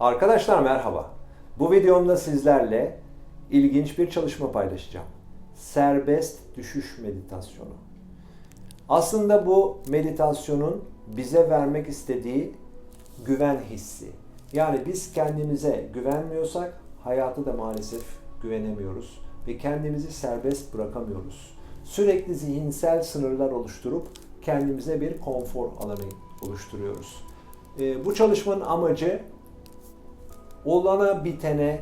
Arkadaşlar merhaba. Bu videomda sizlerle ilginç bir çalışma paylaşacağım. Serbest düşüş meditasyonu. Aslında bu meditasyonun bize vermek istediği güven hissi. Yani biz kendimize güvenmiyorsak hayatı da maalesef güvenemiyoruz ve kendimizi serbest bırakamıyoruz. Sürekli zihinsel sınırlar oluşturup kendimize bir konfor alanı oluşturuyoruz. Ee, bu çalışmanın amacı olana bitene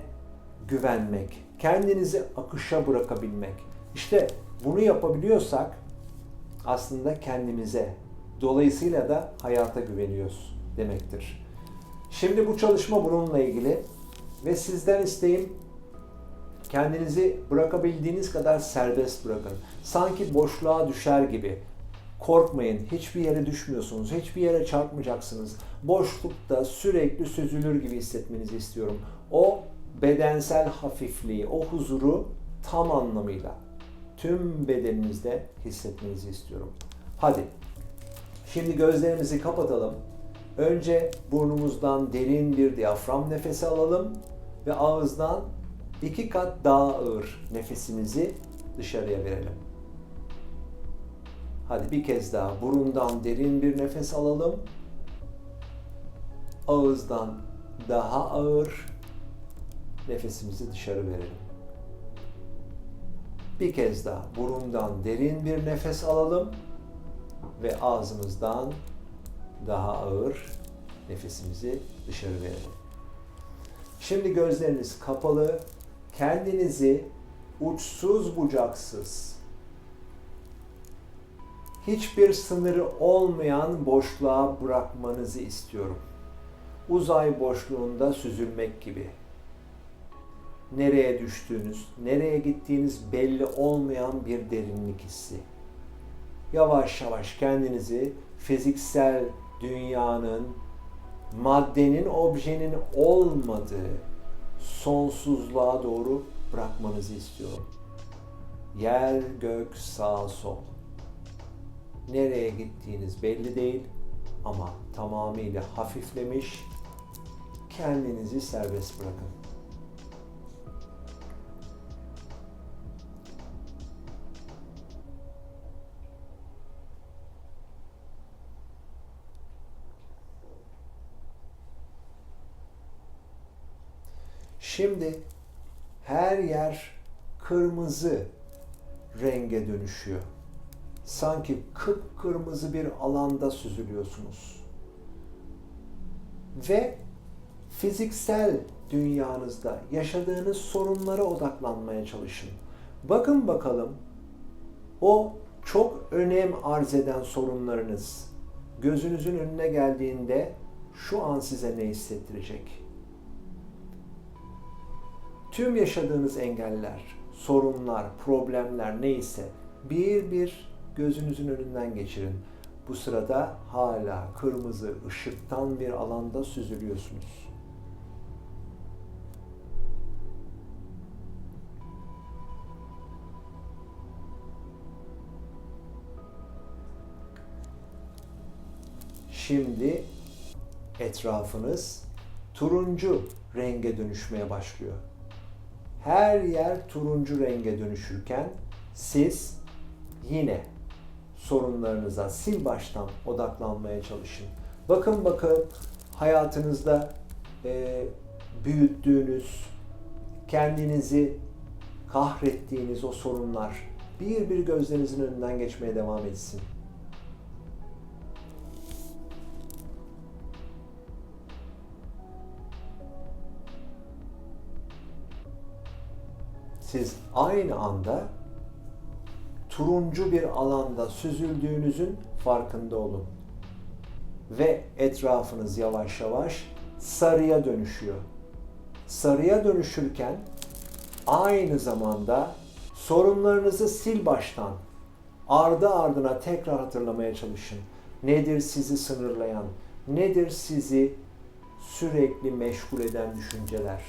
güvenmek, kendinizi akışa bırakabilmek. İşte bunu yapabiliyorsak aslında kendimize, dolayısıyla da hayata güveniyoruz demektir. Şimdi bu çalışma bununla ilgili ve sizden isteğim kendinizi bırakabildiğiniz kadar serbest bırakın. Sanki boşluğa düşer gibi. Korkmayın, hiçbir yere düşmüyorsunuz, hiçbir yere çarpmayacaksınız. Boşlukta sürekli süzülür gibi hissetmenizi istiyorum. O bedensel hafifliği, o huzuru tam anlamıyla tüm bedeninizde hissetmenizi istiyorum. Hadi. Şimdi gözlerimizi kapatalım. Önce burnumuzdan derin bir diyafram nefesi alalım ve ağızdan iki kat daha ağır nefesimizi dışarıya verelim. Hadi bir kez daha burundan derin bir nefes alalım. Ağızdan daha ağır nefesimizi dışarı verelim. Bir kez daha burundan derin bir nefes alalım ve ağzımızdan daha ağır nefesimizi dışarı verelim. Şimdi gözleriniz kapalı, kendinizi uçsuz bucaksız, hiçbir sınırı olmayan boşluğa bırakmanızı istiyorum. Uzay boşluğunda süzülmek gibi. Nereye düştüğünüz, nereye gittiğiniz belli olmayan bir derinlik hissi. Yavaş yavaş kendinizi fiziksel dünyanın, maddenin, objenin olmadığı sonsuzluğa doğru bırakmanızı istiyorum. Yer, gök, sağ, sol. Nereye gittiğiniz belli değil ama tamamıyla hafiflemiş, kendinizi serbest bırakın. Şimdi her yer kırmızı renge dönüşüyor. Sanki kıpkırmızı bir alanda süzülüyorsunuz. Ve fiziksel dünyanızda yaşadığınız sorunlara odaklanmaya çalışın. Bakın bakalım o çok önem arz eden sorunlarınız gözünüzün önüne geldiğinde şu an size ne hissettirecek? Tüm yaşadığınız engeller, sorunlar, problemler neyse bir bir gözünüzün önünden geçirin. Bu sırada hala kırmızı ışıktan bir alanda süzülüyorsunuz. Şimdi etrafınız turuncu renge dönüşmeye başlıyor. Her yer turuncu renge dönüşürken siz yine sorunlarınıza sil baştan odaklanmaya çalışın. Bakın bakın hayatınızda e, büyüttüğünüz, kendinizi kahrettiğiniz o sorunlar bir bir gözlerinizin önünden geçmeye devam etsin. Siz aynı anda turuncu bir alanda süzüldüğünüzün farkında olun. Ve etrafınız yavaş yavaş sarıya dönüşüyor. Sarıya dönüşürken aynı zamanda sorunlarınızı sil baştan ardı ardına tekrar hatırlamaya çalışın. Nedir sizi sınırlayan? Nedir sizi sürekli meşgul eden düşünceler?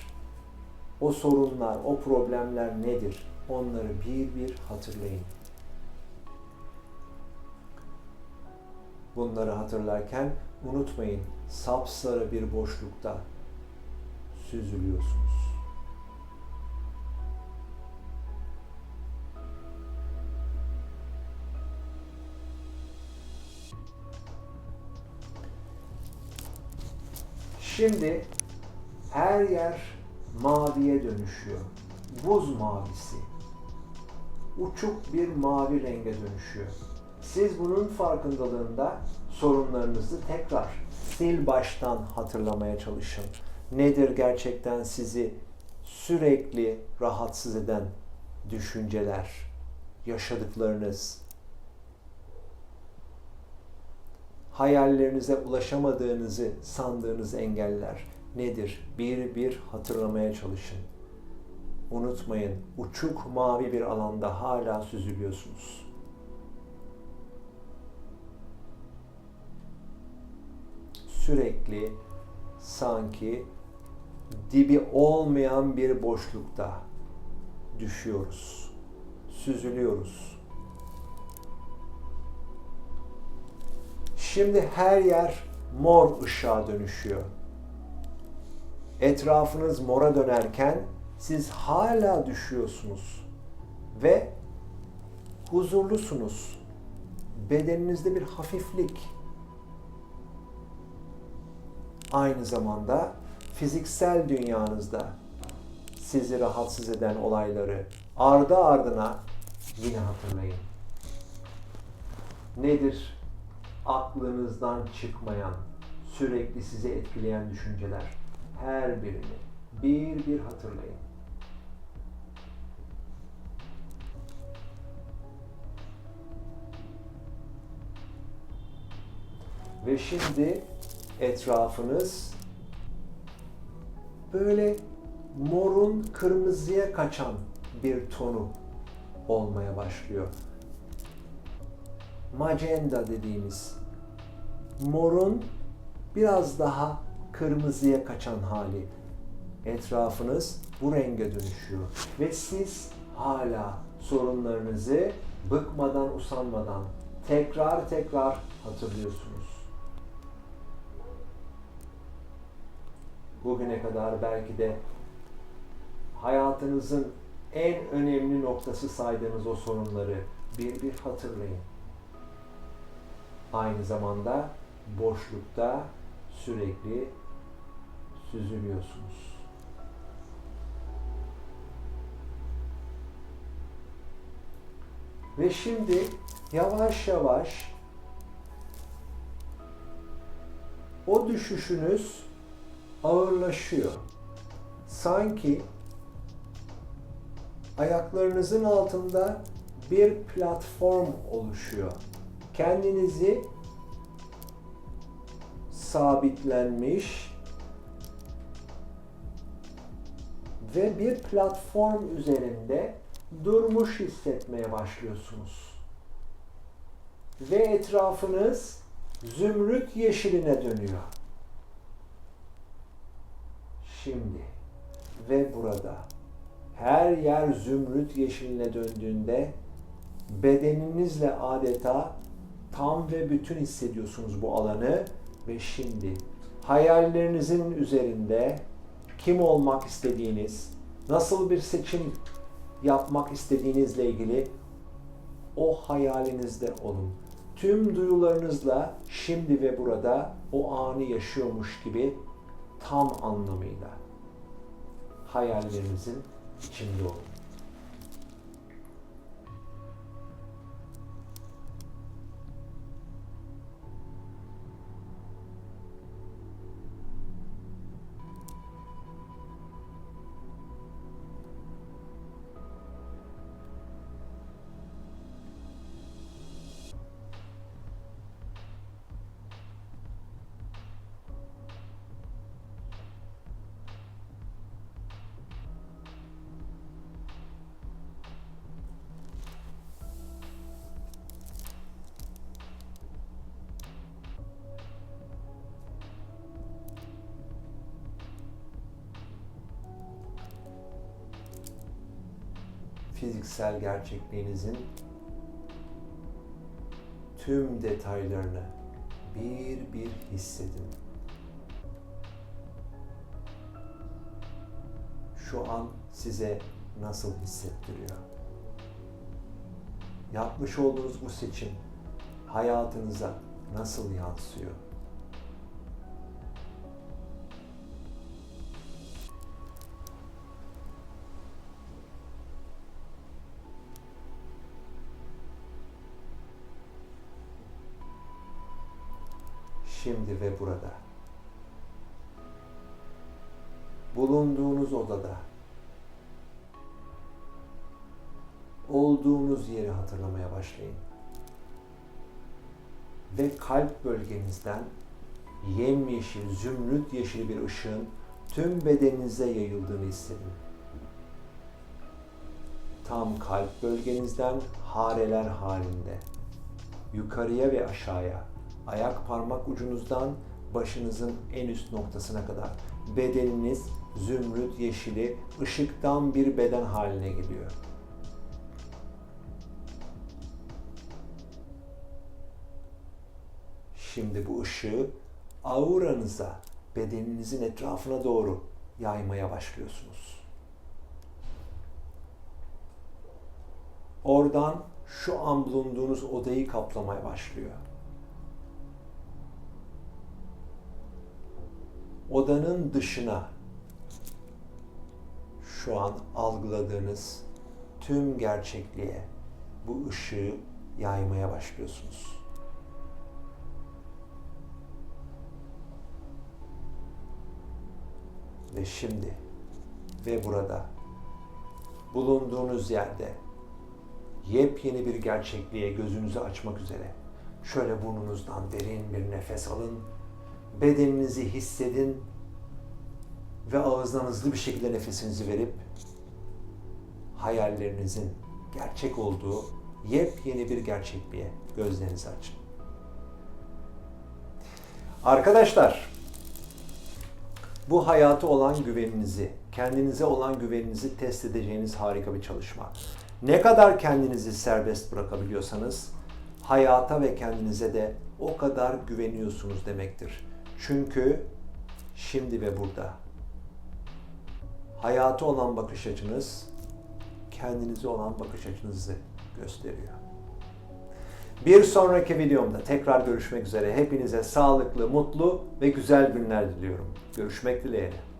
O sorunlar, o problemler nedir? Onları bir bir hatırlayın. Bunları hatırlarken unutmayın sapsarı bir boşlukta süzülüyorsunuz. Şimdi her yer maviye dönüşüyor. Buz mavisi. Uçuk bir mavi renge dönüşüyor. Siz bunun farkındalığında sorunlarınızı tekrar sil baştan hatırlamaya çalışın. Nedir gerçekten sizi sürekli rahatsız eden düşünceler, yaşadıklarınız, hayallerinize ulaşamadığınızı sandığınız engeller nedir? Bir bir hatırlamaya çalışın. Unutmayın, uçuk mavi bir alanda hala süzülüyorsunuz. Sürekli sanki dibi olmayan bir boşlukta düşüyoruz. Süzülüyoruz. Şimdi her yer mor ışığa dönüşüyor. Etrafınız mora dönerken siz hala düşüyorsunuz ve huzurlusunuz. Bedeninizde bir hafiflik. Aynı zamanda fiziksel dünyanızda sizi rahatsız eden olayları ardı ardına yine hatırlayın. Nedir aklınızdan çıkmayan, sürekli sizi etkileyen düşünceler? Her birini bir bir hatırlayın. Ve şimdi etrafınız böyle morun kırmızıya kaçan bir tonu olmaya başlıyor. Magenta dediğimiz morun biraz daha kırmızıya kaçan hali. Etrafınız bu renge dönüşüyor ve siz hala sorunlarınızı bıkmadan usanmadan tekrar tekrar hatırlıyorsunuz. Bugüne kadar belki de hayatınızın en önemli noktası saydığınız o sorunları bir bir hatırlayın. Aynı zamanda boşlukta sürekli süzülüyorsunuz. Ve şimdi yavaş yavaş o düşüşünüz ağırlaşıyor. Sanki ayaklarınızın altında bir platform oluşuyor. Kendinizi sabitlenmiş ve bir platform üzerinde durmuş hissetmeye başlıyorsunuz. Ve etrafınız zümrüt yeşiline dönüyor. Şimdi ve burada her yer zümrüt yeşiline döndüğünde bedeninizle adeta tam ve bütün hissediyorsunuz bu alanı ve şimdi hayallerinizin üzerinde kim olmak istediğiniz, nasıl bir seçim yapmak istediğinizle ilgili o hayalinizde olun. Tüm duyularınızla şimdi ve burada o anı yaşıyormuş gibi tam anlamıyla hayallerinizin içinde olun. Fiziksel gerçekliğinizin tüm detaylarını bir bir hissedin. şu an size nasıl hissettiriyor? Yapmış olduğunuz bu seçim hayatınıza nasıl yansıyor? Şimdi ve burada. Bulunduğunuz odada olduğunuz yeri hatırlamaya başlayın. Ve kalp bölgenizden yemyeşil, zümrüt yeşili bir ışığın tüm bedeninize yayıldığını hissedin. Tam kalp bölgenizden hareler halinde yukarıya ve aşağıya, ayak parmak ucunuzdan başınızın en üst noktasına kadar bedeniniz zümrüt yeşili ışıktan bir beden haline geliyor. Şimdi bu ışığı auranıza, bedeninizin etrafına doğru yaymaya başlıyorsunuz. Oradan şu an bulunduğunuz odayı kaplamaya başlıyor. Odanın dışına şu an algıladığınız tüm gerçekliğe bu ışığı yaymaya başlıyorsunuz. Ve şimdi ve burada bulunduğunuz yerde yepyeni bir gerçekliğe gözünüzü açmak üzere şöyle burnunuzdan derin bir nefes alın. Bedeninizi hissedin ve ağızdan hızlı bir şekilde nefesinizi verip hayallerinizin gerçek olduğu yepyeni bir gerçekliğe gözlerinizi açın. Arkadaşlar, bu hayata olan güveninizi, kendinize olan güveninizi test edeceğiniz harika bir çalışma. Ne kadar kendinizi serbest bırakabiliyorsanız hayata ve kendinize de o kadar güveniyorsunuz demektir. Çünkü şimdi ve burada hayata olan bakış açınız kendinize olan bakış açınızı gösteriyor. Bir sonraki videomda tekrar görüşmek üzere. Hepinize sağlıklı, mutlu ve güzel günler diliyorum. Görüşmek dileğiyle.